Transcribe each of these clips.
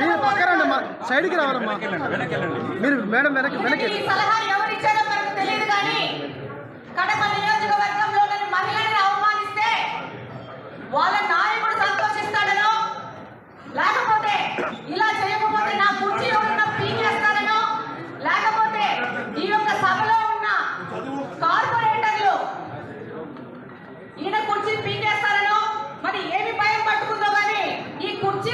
మీరు పక్కరండి సైడ్కి రావాలమ్మా మీరు మేడం వెనక్కి వెనక్కి করছে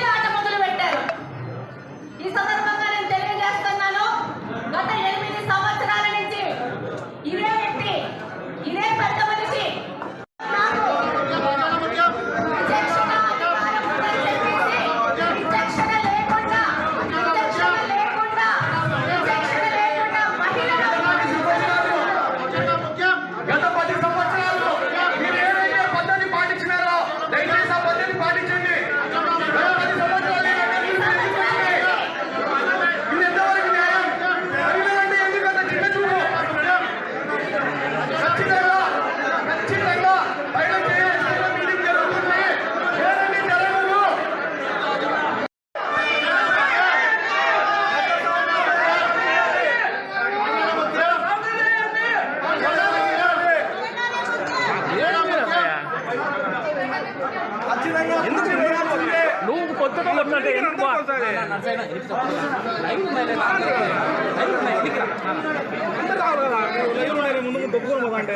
నువ్వు కొత్తగా వచ్చినట్టే ఎందుకు ముందు డబ్బులు అంటే